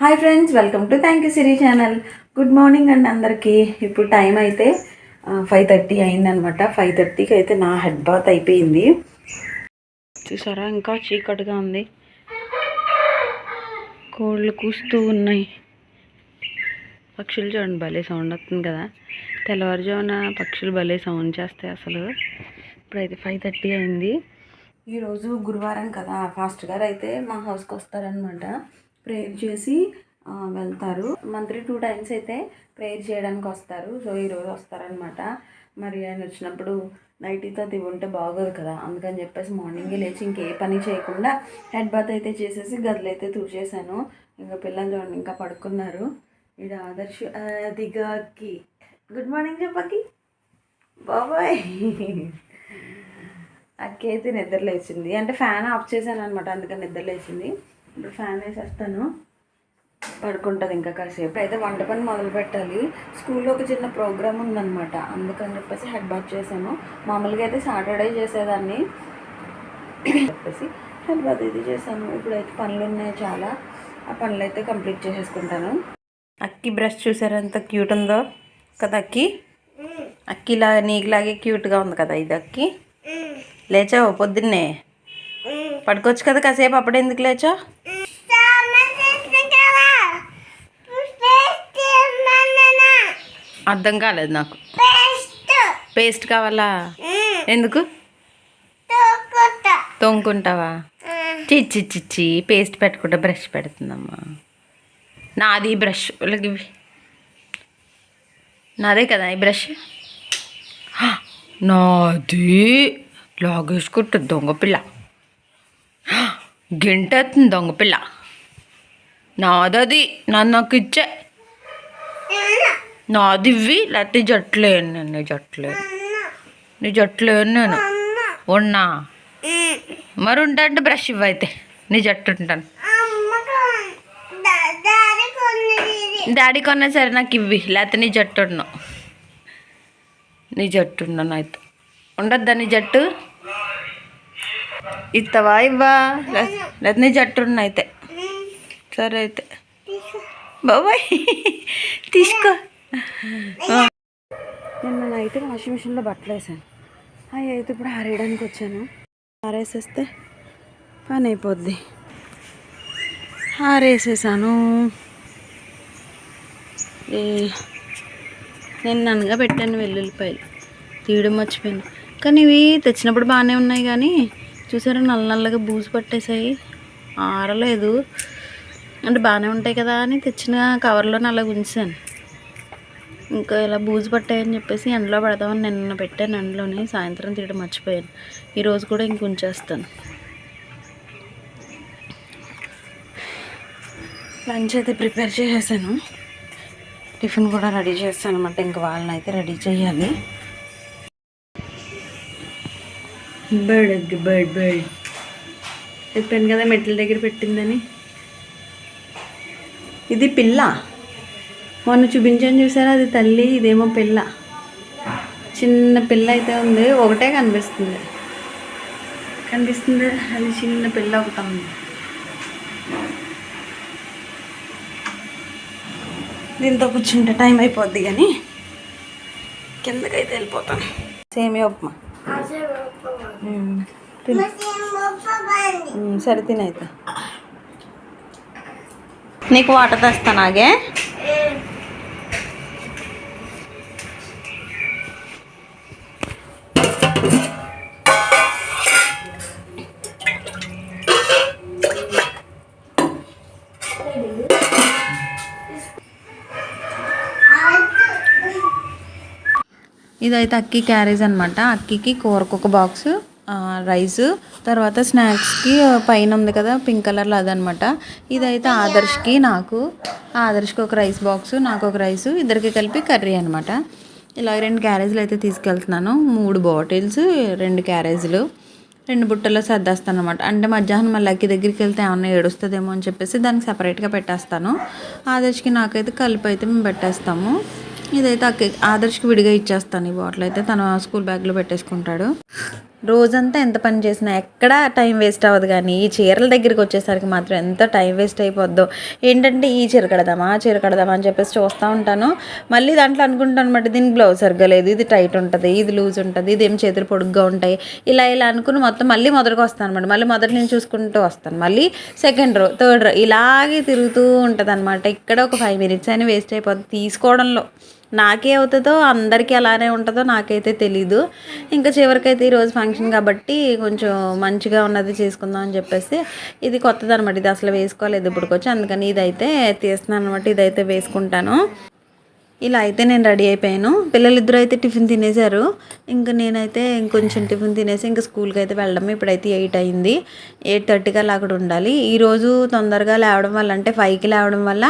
Hi friends welcome to thank you Siri channel good morning అండి అందరికీ. ఇప్పుడు time అయితే ఫైవ్ థర్టీ అయిందనమాట ఫైవ్ థర్టీకి అయితే నా హెడ్ బాత్ అయిపోయింది. చూసారా ఇంకా చీకటిగా ఉంది. కోళ్ళు కూస్తూ ఉన్నాయి. పక్షులు చూడండి భలే సౌండ్ వస్తుంది కదా. తెల్లవారుజామున పక్షులు భలే సౌండ్ చేస్తాయి అసలు. ఇప్పుడైతే ఫైవ్ థర్టీ అయింది. ఈరోజు గురువారం కదా. ఫాస్ట్ గారు అయితే మా హౌస్కి వస్తారనమాట ప్రేయర్ చేసి వెళ్తారు. మంత్లీ టూ టైమ్స్ అయితే ప్రేయర్ చేయడానికి వస్తారు. సో ఈరోజు వస్తారనమాట మరి ఆయన వచ్చినప్పుడు నైటీతో ఉంటే బాగోదు కదా. అందుకని చెప్పేసి మార్నింగే లేచి ఇంకే పని చేయకుండా హెడ్ బాత్ అయితే చేసేసి గదులు అయితే తూచేసాను ఇంకా పిల్లలు చూడండి ఇంకా పడుకున్నారు. ఇది ఆదర్శ దిగాకి. Good morning చెప్పకి. బాబాయ్. అక్కి అయితే నిద్ర లేచింది. అంటే ఫ్యాన్ ఆఫ్ చేశాను అనమాట అందుకని నిద్ర లేచింది. ఇప్పుడు ఫ్యాన్ వేసేస్తాను. పడుకుంటుంది ఇంకా కాసేపు. అయితే వంట పని మొదలు పెట్టాలి. స్కూల్లో ఒక చిన్న ప్రోగ్రామ్ ఉందన్నమాట. అందుకని చెప్పేసి హెడ్ బాత్ చేశాను. మామూలుగా అయితే సాటర్డే చేసేదాన్ని. చెప్పేసి హెడ్ బాత్ ఇది చేశాను. ఇప్పుడైతే పనులు ఉన్నాయి చాలా. ఆ పనులు అయితే కంప్లీట్ చేసేసుకుంటాను. అక్కి బ్రష్ చూసారా? ఎంత క్యూట్ ఉందో కదా అక్కి? అక్కిలా నీకులాగే క్యూట్గా ఉంది కదా ఇది అక్కి? లేచావు పొద్దున్నే? పడుకోవచ్చు కదా కాసేపు అప్పుడు ఎందుకు లేచా అర్థం కాలేదు నాకు. పేస్ట్ కావాలా? ఎందుకు? తొంగుకుంటావా చిచ్చి చిచ్చి పేస్ట్ పెట్టుకుంటా బ్రష్ పెడుతుందమ్మా. నాది బ్రష్. వాళ్ళకి నాదే కదా ఈ బ్రష్. నాది లాగేసుకుంటుంది దొంగ పిల్ల. హ! గింటెత్తుంది దొంగ పిల్ల. నాదది నన్ను నాకు ఇచ్చే నాది ఇవ్వి లేకపోతే జట్లేను నేను నీ జట్లేను. నీ జట్లేను నేను. ఉన్నా. మరి ఉంటా అంటే బ్రష్ ఇవ్వైతే. నీ జట్టు ఉంటాను డాడీ కొన్నా సరే నాకు ఇవ్వి. లేకపోతే నీ జట్టు ఉన్నావు నీ జట్టు ఉన్నాను అయితే ఉండద్దా నీ జట్టు? ఇస్తావా ఇవ్వా? లే- జట్టున్న అయితే సరే అయితే. బాబాయ్ తీసుకో. నిన్న నైట్ వాషింగ్ మిషన్లో బట్టలు వేసాను. అవి అయితే ఇప్పుడు ఆరేయడానికి వచ్చాను. ఆరేసేస్తే పని అయిపోద్ది. ఆరేసేసాను. ఏ నేను నన్నగా పెట్టాను వెల్లుల్లిపాయలు. తీయడం మర్చిపోయాను. కానీ ఇవి తెచ్చినప్పుడు బాగానే ఉన్నాయి కానీ చూసారా నల్ల నల్లగా బూజు పట్టేసాయి ఆరలేదు. అంటే బాగానే ఉంటాయి కదా అని తెచ్చిన కవర్లో అలా ఉంచాను ఇంకా ఇలా బూజు పట్టాయని చెప్పేసి ఎండలో పెడదామని నిన్న పెట్టాను ఎండలోని సాయంత్రం తీయడం మర్చిపోయాను. ఈరోజు కూడా ఇంక ఉంచేస్తాను. లంచ్ అయితే ప్రిపేర్ చేసేసాను. టిఫిన్ కూడా రెడీ చేస్తాను అనమాట ఇంక వాళ్ళని అయితే రెడీ చేయాలి. Bird bird bird. చెప్పాను కదా మెట్ల దగ్గర పెట్టిందని. ఇది పిల్ల. మొన్న చూపించాను చూసారా? అది తల్లి ఇదేమో పిల్ల. చిన్న పిల్ల అయితే ఉంది ఒకటే కనిపిస్తుంది. కనిపిస్తుంది అది చిన్న పిల్ల ఒకటి ఉంది. దీంతో కూర్చుంటే టైం అయిపోద్ది కానీ కిందకైతే వెళ్ళిపోతాను. సేమియా ఉప్మా. సరే తినైతే నీకు వాటర్ తెస్తాను తెస్తానాగే ఇదైతే అక్కి క్యారేజ్ అనమాట అక్కికి కూరకు ఒక బాక్స్. రైస్ తర్వాత స్నాక్స్కి పైన ఉంది కదా పింక్ కలర్లో అదనమాట. ఇదైతే ఆదర్శ్కి నాకు. ఆదర్శ్కి ఒక రైస్ బాక్స్ నాకు ఒక రైస్ ఇద్దరికి కలిపి కర్రీ అనమాట ఇలా రెండు క్యారేజీలు అయితే తీసుకెళ్తున్నాను. మూడు బాటిల్స్ రెండు క్యారేజీలు రెండు బుట్టల్లో సర్దేస్తాను అనమాట అంటే మధ్యాహ్నం మళ్ళీ అక్కి దగ్గరికి వెళ్తే ఏమన్నా ఏడుస్తుందేమో అని చెప్పేసి దానికి సపరేట్గా పెట్టేస్తాను. ఆదర్శ్కి నాకైతే కలిపి అయితే మేము పెట్టేస్తాము. ఇదైతే అక్క ఆదర్శ్కి విడిగా ఇచ్చేస్తాను ఈ బాటిల్ అయితే. తన స్కూల్ బ్యాగ్లో పెట్టేసుకుంటాడు. రోజంతా ఎంత పని చేసినా ఎక్కడ టైం వేస్ట్ అవ్వదు కానీ ఈ చీరల దగ్గరికి వచ్చేసరికి మాత్రం ఎంత టైం వేస్ట్ అయిపోద్దో. ఏంటంటే ఈ చీర కడదామా ఆ చీర కడదామా అని చెప్పేసి చూస్తూ ఉంటాను. మళ్ళీ దాంట్లో అనుకుంటాను అనమాట దీని బ్లౌజ్ సరిగ్గా లేదు ఇది టైట్ ఉంటుంది ఇది లూజ్ ఉంటుంది ఇది ఏం చేతులు పొడుగ్గా ఉంటాయి. ఇలా ఇలా అనుకుని మొత్తం మళ్ళీ మొదటికి వస్తాను అనమాట మళ్ళీ మొదటి నుంచి చూసుకుంటూ వస్తాను. మళ్ళీ సెకండ్ రో థర్డ్ రో ఇలాగే తిరుగుతూ ఉంటుంది అనమాట ఇక్కడ ఒక ఫైవ్ మినిట్స్ అని వేస్ట్ అయిపోతుంది తీసుకోవడంలో. నాకే అవుతుందో అందరికీ అలానే ఉంటుందో నాకైతే తెలీదు. ఇంకా చివరికైతే ఈరోజు ఫంక్షన్ కాబట్టి కొంచెం మంచిగా ఉన్నది చేసుకుందాం అని చెప్పేసి ఇది కొత్తది అనమాట ఇది అసలు వేసుకోలేదు ఇప్పటికొచ్చి. అందుకని ఇదైతే తీస్తున్నాను అనమాట ఇదైతే వేసుకుంటాను. ఇలా అయితే నేను రెడీ అయిపోయాను. పిల్లలిద్దరూ అయితే టిఫిన్ తినేశారు. ఇంకా నేనైతే ఇంకొంచెం టిఫిన్ తినేసి ఇంకా స్కూల్కి అయితే వెళ్ళడం ఇప్పుడైతే ఎయిట్ అయింది. ఎయిట్ థర్టీకి అలా అక్కడ ఉండాలి. ఈరోజు తొందరగా లేవడం వల్ల అంటే ఫైవ్కి లేవడం వల్ల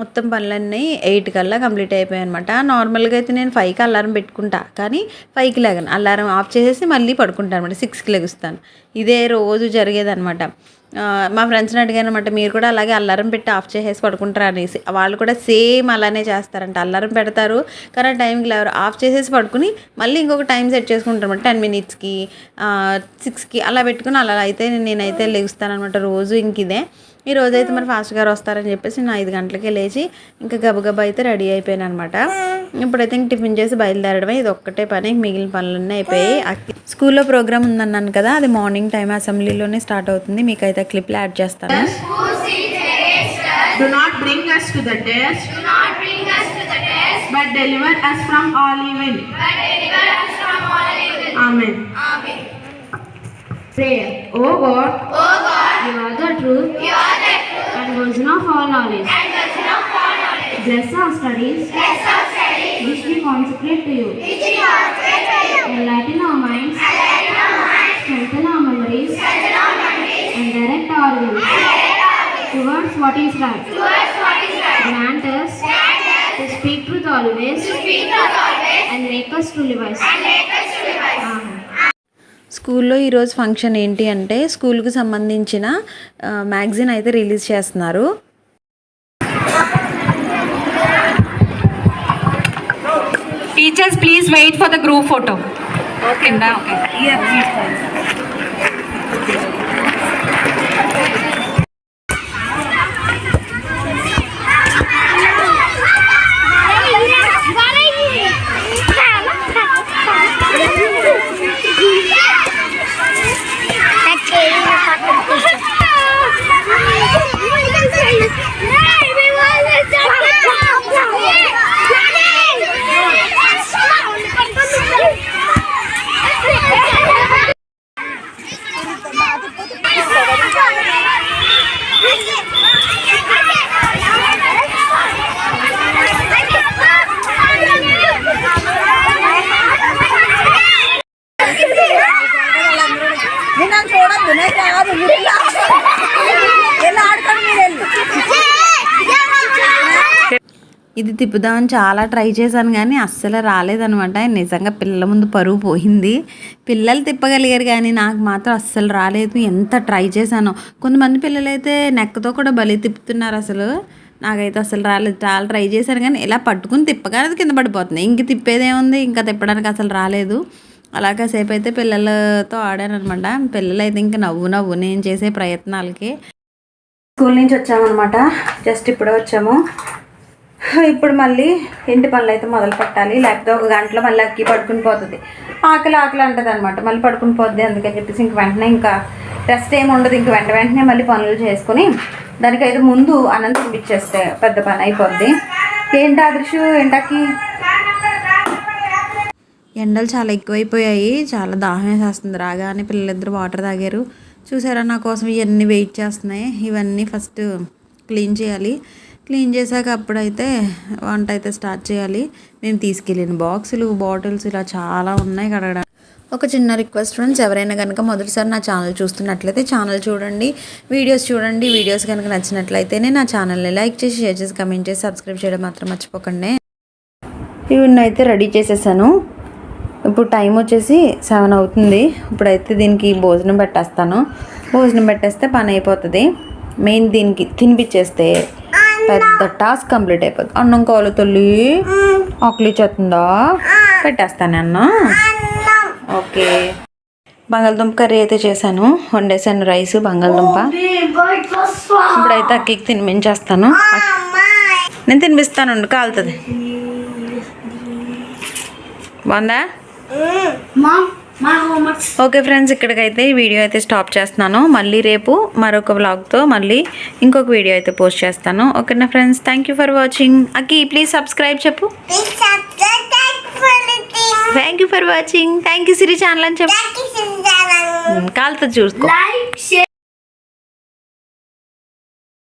మొత్తం పనులన్నీ ఎయిట్ కల్లా కంప్లీట్ అయిపోయాయి అనమాట నార్మల్గా అయితే నేను ఫైవ్కి అలారం పెట్టుకుంటా. కానీ ఫైవ్కి లేగను. అలారం ఆఫ్ చేసేసి మళ్ళీ పడుకుంటాను అనమాట సిక్స్కి లెగుస్తాను. ఇదే రోజు జరిగేదనమాట మా ఫ్రెండ్స్ని అడిగాను అనమాట మీరు కూడా అలాగే అల్లారం పెట్టి ఆఫ్ చేసేసి పడుకుంటారా అనేసి. వాళ్ళు కూడా సేమ్ అలానే చేస్తారంట అల్లారం పెడతారు కానీ ఆ టైంకి లేవరు. ఆఫ్ చేసేసి పడుకుని మళ్ళీ ఇంకొక టైం సెట్ చేసుకుంటారు అనమాట టెన్ మినిట్స్కి సిక్స్కి అలా పెట్టుకుని అలా అయితే నేనైతే లెగుస్తాను అనమాట రోజు ఇంక ఇదే. ఈ రోజు అయితే మరి ఫాస్ట్ గారు వస్తారని చెప్పేసి నేను ఐదు గంటలకే లేచి ఇంకా గబగబా అయితే రెడీ అయిపోయాను అనమాట ఇప్పుడైతే ఇంక టిఫిన్ చేసి బయలుదేరడమే ఇది ఒక్కటే పని మిగిలిన పనులన్నీ అయిపోయాయి. అక్కి- స్కూల్లో ప్రోగ్రామ్ ఉందన్నాను కదా అది మార్నింగ్ టైం అసెంబ్లీలోనే స్టార్ట్ అవుతుంది. మీకు అయితే క్లిప్లు యాడ్ చేస్తాను. Do not bring us to the test. But deliver us from all evil. Amen. Prayer. O God, you are the truth, and version of all knowledge. Bless our studies, which we consecrate to you. Enlighten our minds, strengthen our memories, and direct our will towards what is right. Grant us to speak truth always and make us truly wise. స్కూల్లో ఈరోజు function ఏంటి అంటే స్కూల్కు సంబంధించిన magazine అయితే release చేస్తున్నారు. Teachers please wait for the group photo okay okay ఇది తిప్పుదామని చాలా ట్రై చేశాను కానీ అస్సలు రాలేదనమాట నిజంగా పిల్లల ముందు పరువు పోయింది. పిల్లలు తిప్పగలిగారు కానీ నాకు మాత్రం అస్సలు రాలేదు. ఎంత ట్రై చేశానో. కొంతమంది పిల్లలైతే నెక్కతో కూడా బలి తిప్పుతున్నారు అసలు. నాకైతే అసలు రాలేదు. చాలా ట్రై చేశాను కానీ ఇలా పట్టుకుని తిప్పగానే కింద పడిపోతుంది. ఇంక తిప్పేదేముంది? ఇంకా తిప్పడానికి అసలు రాలేదు. అలా కాసేపు అయితే పిల్లలతో ఆడాను అనమాట పిల్లలు అయితే ఇంకా నవ్వు నవ్వు నేను చేసే ప్రయత్నాలకి. స్కూల్ నుంచి వచ్చామన్నమాట జస్ట్ ఇప్పుడే వచ్చాము. ఇప్పుడు మళ్ళీ ఇంటి పనులు అయితే మొదలు పెట్టాలి. లేకపోతే ఒక గంటలో మళ్ళీ అక్కి పడుకుని పోతుంది. ఆకలి ఆకలి అంటది అనమాట మళ్ళీ పడుకుని పోద్ది అందుకని చెప్పేసి ఇంక వెంటనే ఇంకా రెస్ట్ ఏమి ఉండదు. ఇంక వెంట వెంటనే మళ్ళీ పనులు చేసుకుని దానికైతే ముందు అన్నం తినిపించేస్తే పెద్ద పని అయిపోద్ది. ఏంటి అదృశ్యం ఏంటకి ఎండలు చాలా ఎక్కువైపోయాయి. చాలా దాహం వేసేస్తుంది. రాగానే పిల్లలిద్దరు వాటర్ తాగారు. చూసారా నా కోసం ఇవన్నీ వెయిట్ చేస్తున్నాయి. ఇవన్నీ ఫస్ట్ క్లీన్ చేయాలి. క్లీన్ చేశాక అప్పుడైతే వంట అయితే స్టార్ట్ చేయాలి. మేము తీసుకెళ్ళిన బాక్సులు బాటిల్స్ ఇలా చాలా ఉన్నాయి కడగడానికి. ఒక చిన్న రిక్వెస్ట్ ఫ్రెండ్స్ ఎవరైనా కనుక మొదటిసారి నా ఛానల్ చూస్తున్నట్లయితే ఛానల్ చూడండి వీడియోస్ చూడండి. వీడియోస్ కనుక నచ్చినట్లయితేనే నా ఛానల్ని లైక్ చేసి షేర్ చేసి కమెంట్ చేసి సబ్స్క్రైబ్ చేయడం మాత్రం మర్చిపోకండి. ఇవన్నీ అయితే రెడీ చేసేసాను. ఇప్పుడు టైం వచ్చేసి సెవెన్ అవుతుంది. ఇప్పుడైతే దీనికి భోజనం పెట్టేస్తాను. భోజనం పెట్టేస్తే పని అయిపోతుంది. మెయిన్ దీనికి తినిపించేస్తే పెద్ద టాస్క్ కంప్లీట్ అయిపోతుంది అన్నం కావాలి తల్లి? ఆకలి చేస్తుందా పెట్టేస్తాను అన్న. ఓకే. బంగాళదుంప కర్రీ అయితే చేశాను. వండేసాను రైస్ బంగాళదుంప. ఇప్పుడైతే అక్కకి తినిపించేస్తాను. నేను తినిపిస్తాను కాలుతుంది. బాగుందా? ఓకే ఫ్రెండ్స్ ఇక్కడికైతే ఈ వీడియో అయితే స్టాప్ చేస్తున్నాను. మళ్ళీ రేపు మరొక వ్లాగ్తో మళ్ళీ ఇంకొక వీడియో అయితే పోస్ట్ చేస్తాను. ఓకేనా friends? Thank you for watching Akki please subscribe చెప్పు. Thank you for watching thank you Siri channel అని చెప్పు. కాలుతో చూసుకో.